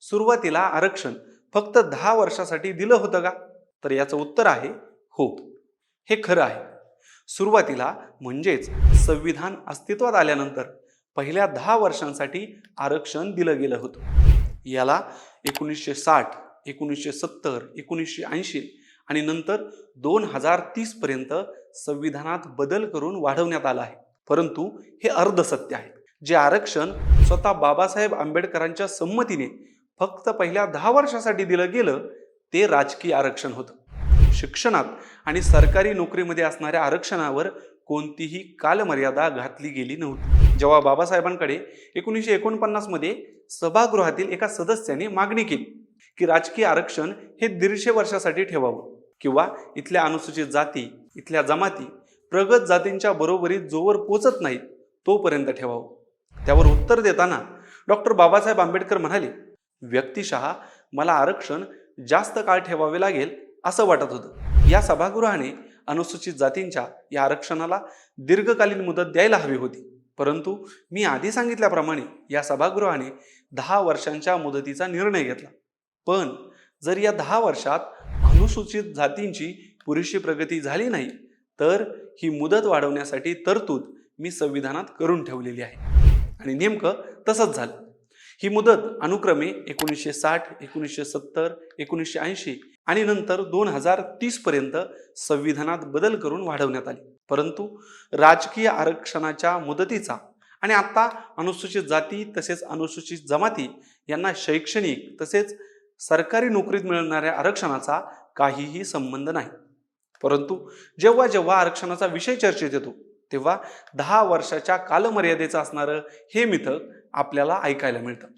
सुरुवातीला आरक्षण फक्त दहा वर्षासाठी दिलं होतं का? तर याचं उत्तर आहे हो. हे खरं आहे. सुरुवातीला म्हणजेच संविधान अस्तित्वात आल्यानंतर पहिल्या दहा वर्षांसाठी आरक्षण दिलं गेलं होतं. याला एकोणीसशे साठ एकोणीसशे सत्तर एकोणीसशे ऐंशी आणि नंतर दोन हजार तीसपर्यंत संविधानात बदल करून वाढवण्यात आला आहे. परंतु हे अर्धसत्य आहे. जे आरक्षण स्वतः बाबासाहेब आंबेडकरांच्या संमतीने फक्त पहिल्या दहा वर्षासाठी दिलं गेलं ते राजकीय आरक्षण होतं. शिक्षणात आणि सरकारी नोकरीमध्ये असणाऱ्या आरक्षणावर कोणतीही कालमर्यादा घातली गेली नव्हती. जेव्हा बाबासाहेबांकडे एकोणीसशे एकोणपन्नासमध्ये सभागृहातील एका सदस्याने मागणी केली की राजकीय आरक्षण हे दीडशे वर्षासाठी ठेवावं किंवा इथल्या अनुसूचित जाती इथल्या जमाती प्रगत जातींच्या बरोबरीत जोवर पोचत नाहीत तोपर्यंत ठेवावं. त्यावर उत्तर देताना डॉक्टर बाबासाहेब आंबेडकर म्हणाले व्यक्तिशः मला आरक्षण जास्त काळ ठेवावे लागेल असं वाटत होतं. या सभागृहाने अनुसूचित जातींच्या या आरक्षणाला दीर्घकालीन मुदत द्यायला हवी होती. परंतु मी आधी सांगितल्याप्रमाणे या सभागृहाने दहा वर्षांच्या मुदतीचा निर्णय घेतला. पण जर या दहा वर्षात अनुसूचित जातींची पुरेशी प्रगती झाली नाही तर ही मुदत वाढवण्यासाठी तरतूद मी संविधानात करून ठेवलेली आहे. आणि नेमकं तसंच झालं. ही मुदत अनुक्रमे एकोणीसशे साठ एकोणीसशे सत्तर एकोणीसशे ऐंशी आणि नंतर दोन हजार तीस पर्यंत संविधानात बदल करून वाढवण्यात आली. परंतु राजकीय आरक्षणाच्या मुदतीचा आणि आता अनुसूचित जाती तसेच अनुसूचित जमाती यांना शैक्षणिक तसेच सरकारी नोकरीत मिळणाऱ्या आरक्षणाचा काहीही संबंध नाही. परंतु जेव्हा जेव्हा आरक्षणाचा विषय चर्चेत येतो तेव्हा दहा वर्षाच्या कालमर्यादेचं असणारं हे मिथक आपल्याला ऐकायला मिळतं.